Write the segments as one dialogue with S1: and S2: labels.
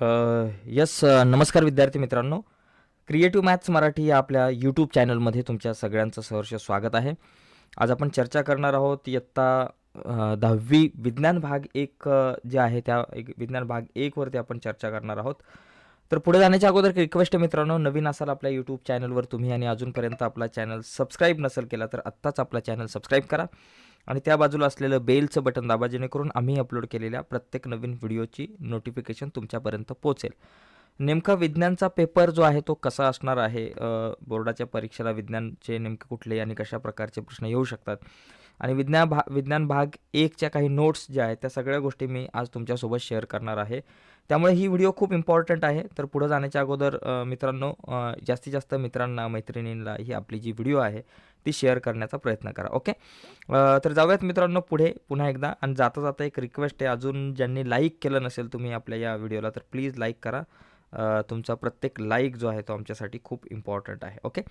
S1: Yes नमस्कार विद्यार्थी मित्रांनो. क्रिएटिव्ह मॅथ्स मराठी या आपल्या यूट्यूब चॅनलमध्ये तुमच्या सगळ्यांचं सहर्ष स्वागत आहे. आज आपण चर्चा करणार आहोत इयत्ता दहावी विज्ञान भाग एक जे आहे त्या एक विज्ञान भाग एकवरती आपण चर्चा करणार आहोत. तर पुढे जाण्याच्या अगोदर रिक्वेस्ट मित्रांनो नवीन असाल आपल्या यूट्यूब चॅनलवर तुम्ही आणि अजूनपर्यंत आपला चॅनल सबस्क्राईब नसेल केला तर आत्ताच आपला चॅनल सबस्क्राईब करा. आणि त्या बाजूला असलेलं बेलचं बटन दाबा जेणेकरून आम्ही अपलोड केलेल्या प्रत्येक नवीन व्हिडिओची नोटिफिकेशन तुमच्यापर्यंत पोहोचेल. नेमका विज्ञानचा पेपर जो आहे तो कसा असणार आहे? बोर्डाच्या परीक्षेला विज्ञानचे नेमके कुठले आणि कशा प्रकारचे प्रश्न येऊ शकतात? आणि विज्ञान भा विज्ञान भाग एकच्या काही नोट्स ज्या आहेत त्या सगळ्या गोष्टी मी आज तुमच्यासोबत शेअर करणार आहे. त्यामुळे ही व्हिडिओ खूप इम्पॉर्टंट आहे. तर पुढं जाण्याच्या अगोदर मित्रांनो जास्तीत जास्त मित्रांना मैत्रिणींना ही आपली जी व्हिडिओ आहे ती शेअर करण्याचा प्रयत्न करा ओके? तर जाऊयात मित्रांनो पुढे पुन्हा एकदा. आणि जाता जाता एक रिक्वेस्ट आहे अजून ज्यांनी लाईक केलं नसेल तुम्ही आपल्या या व्हिडिओला तर प्लीज लाईक करा. तुमचा प्रत्येक लाईक जो आहे तो आमच्यासाठी खूप इम्पॉर्टंट आहे ओके?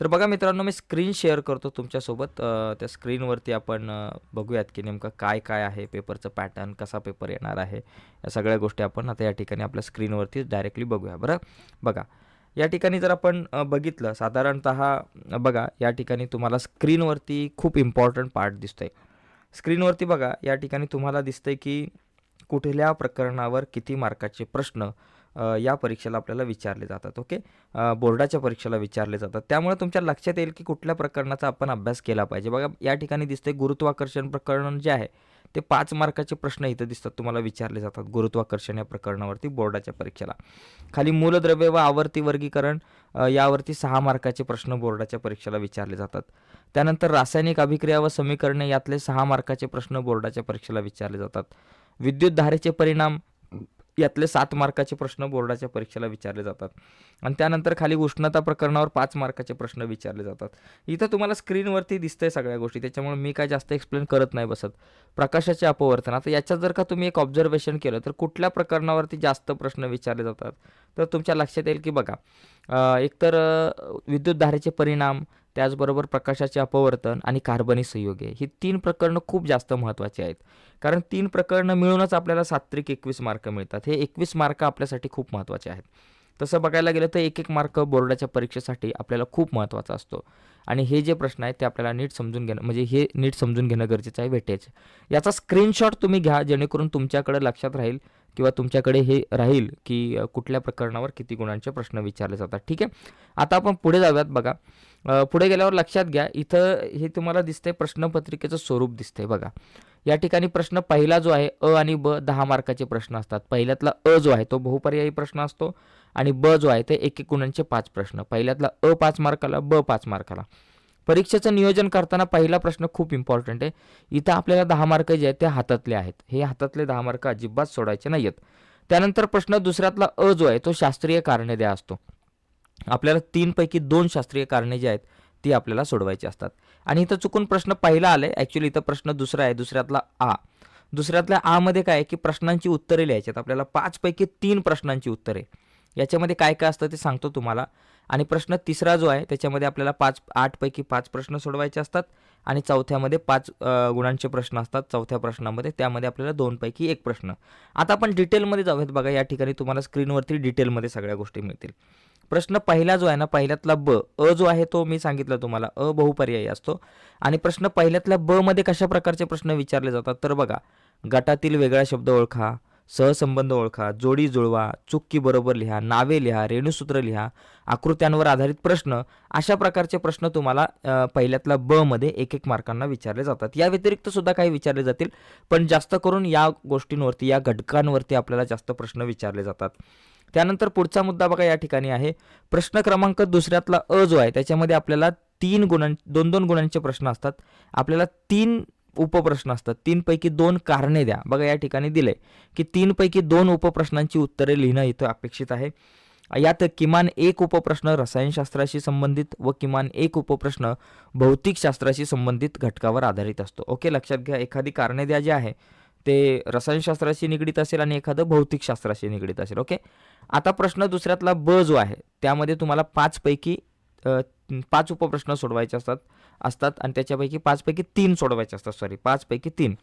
S1: तर बघा मित्रांनो मी स्क्रीन शेअर करतो तुमच्यासोबत. त्या स्क्रीनवरती आपण बघूयात की नेमकं काय काय आहे पेपरचं पॅटर्न कसा पेपर येणार आहे. या सगळ्या गोष्टी आपण आता या ठिकाणी आपल्या स्क्रीनवरती डायरेक्टली बघूया. बरं? बघा. या ठिकाणी जर आपण बघितलं साधारणत बघा या ठिकाणी तुम्हाला स्क्रीनवरती खूप इम्पॉर्टंट पार्ट दिसतोय. स्क्रीनवरती बघा या ठिकाणी तुम्हाला दिसतंय की कुठल्या प्रकरणावर किती मार्काचे प्रश्न या परीक्षेला आपल्याला विचारले जातात ओके? बोर्डाच्या परीक्षेला विचारले जातात. त्यामुळे तुमच्या लक्षात येईल की कुठल्या प्रकरणाचा आपण अभ्यास केला पाहिजे. बघा या ठिकाणी दिसते गुरुत्वाकर्षण प्रकरण जे आहे ते पाच मार्काचे प्रश्न इथं दिसतात तुम्हाला विचारले जातात गुरुत्वाकर्षण या प्रकरणावरती बोर्डाच्या परीक्षेला. खाली मूलद्रव्य व आवर्ती वर्गीकरण यावरती सहा मार्काचे प्रश्न बोर्डाच्या परीक्षेला विचारले जातात. त्यानंतर रासायनिक अभिक्रिया व समीकरणे यातले सहा मार्काचे प्रश्न बोर्डाच्या परीक्षेला विचारले जातात. विद्युत धारेचे परिणाम यातले सात मार्काचे प्रश्न बोर्डाच्या परीक्षेला विचारले जातात. आणि त्यानंतर खाली उष्णता प्रकरणावर पाच मार्काचे प्रश्न विचारले जातात. इथं तुम्हाला स्क्रीनवरती दिसतंय सगळ्या गोष्टी त्याच्यामुळे मी काय जास्त एक्सप्लेन करत नाही बसत. प्रकाशाचे अपवर्तन आता याच्यात जर का तुम्ही एक ऑब्झर्वेशन केलं तर कुठल्या प्रकरणावरती जास्त प्रश्न विचारले जातात? तर तुमच्या लक्षात येईल की बघा एकतर विद्युतधारेचे विद्युत धारेचे परिणाम त्याचबरोबर प्रकाशाचे अपवर्तन आणि कार्बनी संयोगे ही तीन प्रकरणं खूप जास्त महत्त्वाची आहेत. कारण तीन प्रकरणं मिळूनच आपल्याला सात्विक एकवीस मार्क मिळतात. हे एकवीस मार्क आपल्यासाठी खूप महत्त्वाचे आहेत. तसं बघायला गेलं तर एक एक मार्क बोर्डाच्या परीक्षेसाठी आपल्याला खूप महत्त्वाचा असतो. आणि हे जे प्रश्न आहेत ते आपल्याला नीट समजून घेणं म्हणजे हे नीट समजून घेणं गरजेचं आहे वेटेज. याचा स्क्रीनशॉट तुम्ही घ्या जेणेकरून तुमच्याकडे लक्षात राहील किंवा तुमच्याकडे हे राहील की कुठल्या प्रकरणावर किती गुणांचे प्रश्न विचारले जातात. ठीक आहे? आता आपण पुढे जाऊयात बघा. पुढे गेल्यावर लक्षात घ्या इथं हे तुम्हाला दिसतंय प्रश्नपत्रिकेचं स्वरूप दिसतंय बघा. या ठिकाणी प्रश्न पहिला जो आहे अ आणि ब दहा मार्काचे प्रश्न असतात. पहिल्यातला अ जो आहे तो बहुपर्यायी प्रश्न असतो आणि ब जो आहे ते एक एक गुणांचे पाच प्रश्न. पहिल्यातला अ पाच मार्काला ब पाच मार्काला. परीक्षेचं नियोजन करताना पहिला प्रश्न खूप इम्पॉर्टंट आहे. इथं आपल्याला दहा मार्क जे आहेत ते हातातले आहेत. हे हातातले दहा मार्क अजिबात सोडायचे नाही आहेत त्यानंतर प्रश्न दुसऱ्यातला अ जो आहे तो शास्त्रीय कारणे द्या असतो. आपल्याला तीनपैकी दोन शास्त्रीय कारणे जी आहेत ती आपल्याला सोडवायची असतात. आणि इथं चुकून प्रश्न पहिला आलाय. ॲक्च्युली इथं प्रश्न दुसरा आहे. दुसऱ्यातला आ. दुसऱ्यातल्या आमध्ये काय आहे की प्रश्नांची उत्तरे लिहायची आहेत. आपल्याला पाचपैकी तीन प्रश्नांची उत्तरे. याच्यामध्ये काय काय असतं ते सांगतो तुम्हाला. आणि प्रश्न तिसरा जो आहे त्याच्यामध्ये आपल्याला पाच आठपैकी पाच प्रश्न सोडवायचे असतात आणि चौथ्यामध्ये पाच गुणांचे प्रश्न असतात. चौथ्या प्रश्नामध्ये त्यामध्ये आपल्याला दोनपैकी एक प्रश्न. आता आपण डिटेलमध्ये जाऊयात बघा या ठिकाणी तुम्हाला स्क्रीनवरती डिटेलमध्ये सगळ्या गोष्टी मिळतील. प्रश्न पहिला जो आहे ना पहिल्यातला ब. अ जो आहे तो मी सांगितलं तुम्हाला. अ बहुपर्यायी असतो. आणि प्रश्न पहिल्यातल्या ब मध्ये कशा प्रकारचे प्रश्न विचारले जातात? तर बघा गटातील वेगळा शब्द ओळखा. सहसंबंध ओळखा जोडी जुळवा चुक्की बरोबर लिहा नावे लिहा रेणुसूत्र लिहा आकृत्यांवर आधारित प्रश्न अशा प्रकारचे प्रश्न तुम्हाला पहिल्यातला ब मध्ये एक एक मार्कांना विचारले जातात. या व्यतिरिक्त सुद्धा काही विचारले जातील पण जास्त करून या गोष्टींवरती या घटकांवरती आपल्याला जास्त प्रश्न विचारले जातात. त्यानंतर पुढचा मुद्दा बघा या ठिकाणी आहे. प्रश्न क्रमांक दुसऱ्यातला अ जो आहे त्याच्यामध्ये आपल्याला तीन गुणां दोन दोन गुणांचे प्रश्न असतात. आपल्याला तीन उपप्रश्न असतात. तीनपैकी दोन कारणे द्या. बघा या ठिकाणी दिले की तीनपैकी दोन उपप्रश्नांची उत्तरे लिहिणं इथं अपेक्षित आहे. यात किमान एक उपप्रश्न रसायनशास्त्राशी संबंधित व किमान एक उपप्रश्न भौतिकशास्त्राशी संबंधित घटकावर आधारित असतो. ओके लक्षात घ्या. एखादी कारणे द्या जे आहे ते रसायनशास्त्राशी निगडीत असेल आणि एखादं भौतिकशास्त्राशी निगडीत असेल. ओके? आता प्रश्न दुसऱ्यातला ब जो आहे त्यामध्ये तुम्हाला पाचपैकी पाच उपप्रश्न सोडवायचे असतात असतात आणि त्याच्यापैकी पाचपैकी तीन सोडवायचे असतात सॉरी पाचपैकी तीन.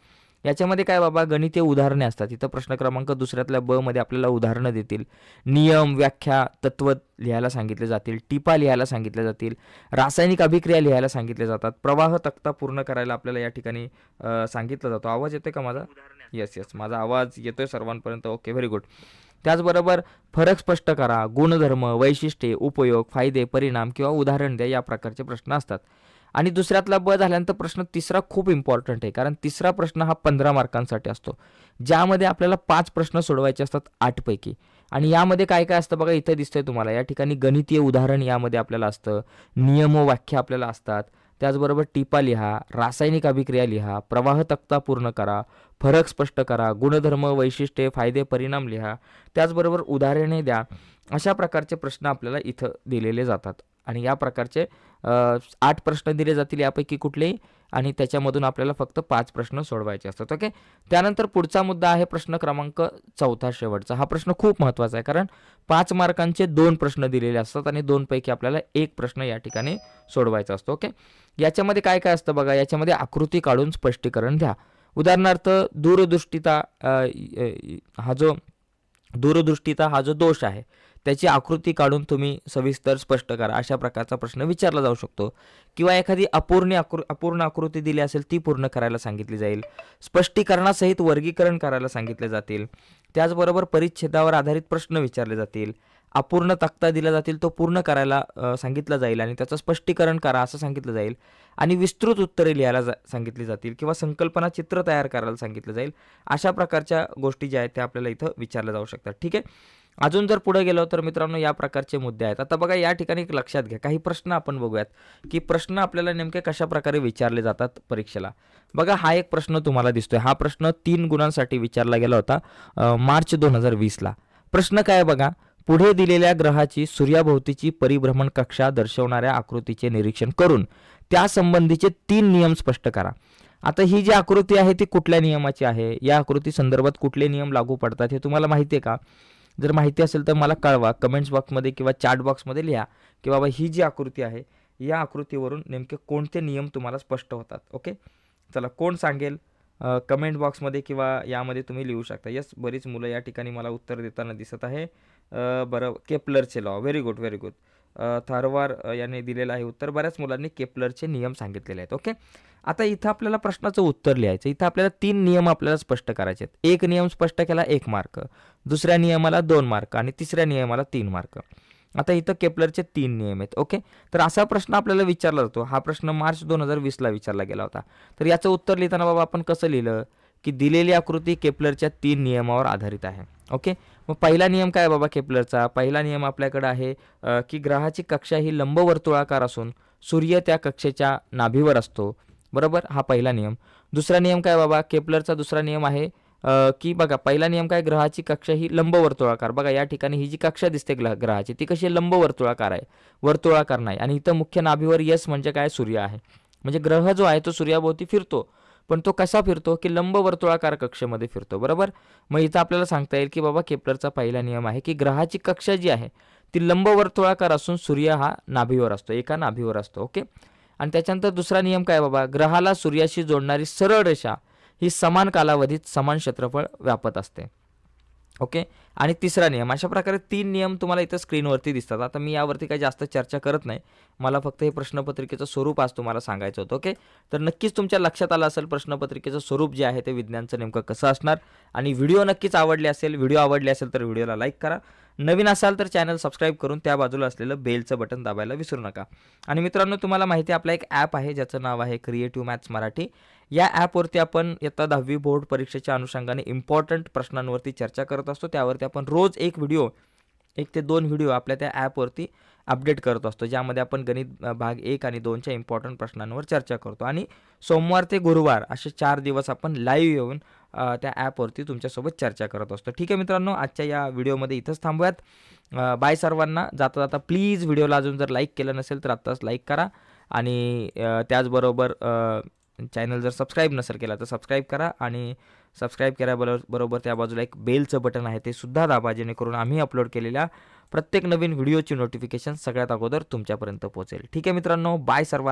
S1: याच्यामध्ये काय बाबा गणितीय उदाहरणे असतात. इथं प्रश्न क्रमांक दुसऱ्यातल्या ब मध्ये आपल्याला उदाहरणं देतील. नियम व्याख्या तत्व लिहायला सांगितले जातील. टिपा लिहायला सांगितले जातील. रासायनिक अभिक्रिया लिहायला सांगितले जातात. प्रवाह तक्ता पूर्ण करायला आपल्याला या ठिकाणी सांगितलं जातो. आवाज येतोय का माझा? येस येस माझा आवाज येतोय सर्वांपर्यंत. ओके व्हेरी गुड त्याचबरोबर फरक स्पष्ट करा गुणधर्म वैशिष्ट्ये उपयोग फायदे परिणाम किंवा उदाहरण द्या या प्रकारचे प्रश्न असतात. आणि दुसऱ्यातला ब झाल्यानंतर प्रश्न तिसरा खूप इम्पॉर्टंट आहे कारण तिसरा प्रश्न हा पंधरा मार्कांसाठी असतो. ज्यामध्ये आपल्याला पाच प्रश्न सोडवायचे असतात आठपैकी. आणि यामध्ये काय काय असतं बघा इथं दिसतंय तुम्हाला. या ठिकाणी गणितीय उदाहरण यामध्ये आपल्याला असतं नियम व्याख्या आपल्याला असतात. त्याचबरोबर टिपा लिहा रासायनिक अभिक्रिया लिहा प्रवाह तक्ता पूर्ण करा फरक स्पष्ट करा गुणधर्म वैशिष्ट्ये फायदे परिणाम लिहा. त्याचबरोबर उदाहरणे द्या. अशा प्रकारचे प्रश्न आपल्याला इथं दिलेले जातात. आणि या प्रकारचे आठ प्रश्न दिले जातील यापैकी कुठलेही आणि त्याच्यामधून आपल्याला फक्त पाच प्रश्न सोडवायचे असतात. ओके? त्यानंतर पुढचा मुद्दा आहे प्रश्न क्रमांक चौथा शेवटचा. हा प्रश्न खूप महत्त्वाचा आहे कारण पाच मार्कांचे दोन प्रश्न दिलेले असतात आणि दोनपैकी आपल्याला एक प्रश्न या ठिकाणी सोडवायचा असतो. ओके? याच्यामध्ये काय काय असतं बघा? याच्यामध्ये आकृती काढून स्पष्टीकरण द्या. उदाहरणार्थ दूरदृष्टीता हा जो दूरदृष्टीचा हा जो दोष आहे त्याची आकृती काढून तुम्ही सविस्तर स्पष्ट करा. अशा प्रकारचा प्रश्न विचारला जाऊ शकतो. किंवा एखादी अपूर्ण आकृ अपूर्ण आकृती दिली असेल ती पूर्ण करायला सांगितली जाईल. स्पष्टीकरणासहित वर्गीकरण करायला सांगितले जातील. त्याचबरोबर परिच्छेदावर आधारित प्रश्न विचारले जातील. अपूर्ण तक्ता दिला जातील तो पूर्ण करायला सांगितला सांगितलं जाईल आणि त्याचं स्पष्टीकरण करा असं सांगितलं जाईल. आणि विस्तृत उत्तरे लिहायला जा सांगितली जातील किंवा संकल्पना चित्र तयार करायला सांगितलं जाईल. अशा प्रकारच्या गोष्टी ज्या आहेत त्या आपल्याला इथं विचारल्या जाऊ शकतात. ठीक आहे? अजून जर पुढे गेलो तर मित्रांनो या प्रकारचे मुद्दे आहेत. आता बघा या ठिकाणी एक लक्षात घ्या. काही प्रश्न आपण बघूयात की प्रश्न आपल्याला नेमके कशा प्रकारे विचारले जातात परीक्षेला. बघा हा एक प्रश्न तुम्हाला दिसतोय. हा प्रश्न तीन गुणांसाठी विचारला गेला होता मार्च दोन हजार वीसला. प्रश्न काय आहे बघा? पुढे दिलेल्या ग्रहाची सूर्याभोवतीची परिभ्रमण कक्षा दर्शवणाऱ्या आकृतीचे निरीक्षण करून त्यासंबंधीचे तीन नियम स्पष्ट करा. आता ही जी आकृती आहे ती कुठल्या नियमाची आहे? या आकृती संदर्भात कुठले नियम लागू पडतात हे तुम्हाला माहिती आहे का? जर माहिती असेल तर मला कळवा. कमेंट्स बॉक्समध्ये किंवा चॅट बॉक्समध्ये लिहा की बाबा ही जी आकृती आहे या आकृतीवरून नेमके कोणते नियम तुम्हाला स्पष्ट होतात. ओके चला कोण सांगेल? कमेंट बॉक्समध्ये किंवा यामध्ये तुम्ही लिहू शकता. यस बरीच मुलं या ठिकाणी मला उत्तर देताना दिसत आहे. बरं केपलरचे law very good very good Tharwar यांनी याने दिलेलं आहे उत्तर. बऱ्याच मुलांनी केपलरचे नियम सांगितलेले आहेत ओके? आता इथं आपल्याला प्रश्नाचं उत्तर लिहायचं. इथं आपल्याला तीन नियम आपल्याला स्पष्ट करायचे आहेत. एक नियम स्पष्ट केला एक मार्क. दुसऱ्या नियमाला दोन मार्क आणि तिसऱ्या नियमाला तीन मार्क. आता इथं केपलरचे तीन नियम आहेत ओके? तर असा प्रश्न आपल्याला विचारला जातो. हा प्रश्न मार्च दोन हजार वीसला विचारला गेला होता. तर याचं उत्तर लिहिताना बाबा आपण कसं लिहिलं? की दिलेली आकृती केपलरच्या तीन नियमावर आधारित आहे ओके? मग पहिला नियम काय बाबा केपलरचा? पहिला नियम आपल्याकडे आहे की ग्रहाची कक्षा ही लंबवर्तुळाकार असून सूर्य त्या कक्षेच्या नाभीवर असतो. बरोबर? हा पहिला नियम. दुसरा नियम काय बाबा? केपलरचा दुसरा नियम आहे की बघा पहिला नियम काय ग्रहाची कक्षा ही लंबवर्तुळाकार. बघा या ठिकाणी ही जी कक्षा दिसते ग्रह ग्रहाची ती कशी लंबवर्तुळाकार आहे. वर्तुळाकार नाही. आणि इथं मुख्य नाभीवर यस म्हणजे काय? सूर्य आहे. म्हणजे ग्रह जो आहे तो सूर्याभोवती फिरतो. पण तो कसा फिरतो की लंबवर्तुळाकार कक्षेमध्ये फिरतो बरोबर? मग इथं आपल्याला सांगता येईल की बाबा केपलरचा पहिला नियम आहे की ग्रहाची कक्षा जी आहे ती लंबवर्तुळाकार असून सूर्य हा नाभीवर असतो एका नाभीवर असतो ओके? आणि त्याच्यानंतर दुसरा नियम काय बाबा? ग्रहाला सूर्याशी जोडणारी सरळ रेषा ही समान कालावधीत समान क्षेत्रफळ व्यापत असते. ओके? आणि तिसरा नियम अशा प्रकारे तीन नियम तुम्हाला इथं स्क्रीनवरती दिसतात. आता मी यावरती काही जास्त चर्चा करत नाही. मला फक्त हे प्रश्नपत्रिकेचं स्वरूप आज तुम्हाला सांगायचं होतं ओके? तर नक्कीच तुमच्या लक्षात आलं असेल प्रश्नपत्रिकेचं स्वरूप जे आहे ते विज्ञानचं नेमकं कसं असणार. आणि व्हिडिओ नक्कीच आवडले असेल व्हिडिओ आवडले असेल तर व्हिडिओला लाईक करा. नवीन असाल तर चॅनल सबस्क्राईब करून त्या बाजूला असलेलं बेलचं बटन दाबायला विसरू नका. आणि मित्रांनो तुम्हाला माहिती आहे आपला एक ॲप आहे ज्याचं नाव आहे क्रिएटिव्ह मॅथ्स मराठी या ॲपवरती आपण इयत्ता दहावी बोर्ड परीक्षेच्या अनुषंगाने इम्पॉर्टंट प्रश्नांवरती चर्चा करत असतो. त्यावरती आपण रोज एक व्हिडिओ एक ते दोन व्हिडिओ आपल्या त्या ॲपवरती अपडेट करत असतो ज्यामध्ये आपण गणित भाग एक आणि दोनच्या इम्पॉर्टंट प्रश्नांवर चर्चा करतो. आणि सोमवार ते गुरुवार असे चार दिवस आपण लाईव्ह येऊन त्या ॲपवरती तुमच्यासोबत चर्चा करत असतो. ठीक आहे मित्रांनो आजच्या या व्हिडिओमध्ये इथंच थांबूयात. बाय सर्वांना. जाता जाता प्लीज व्हिडिओला अजून जर लाईक केलं नसेल तर आत्ताच लाईक करा. आणि त्याचबरोबर चॅनल जर सबस्क्राईब नसेल केला तर सबस्क्राईब करा. आणि सबस्क्राईब केल्याबरोबर बरोबर त्या बाजूला एक बेलचं बटन आहे ते सुद्धा दाबा जेणेकरून आम्ही अपलोड केलेल्या प्रत्येक नवीन व्हिडिओची नोटिफिकेशन सगळ्यात अगोदर तुमच्यापर्यंत पोहोचेल. ठीक आहे मित्रांनो बाय सर्व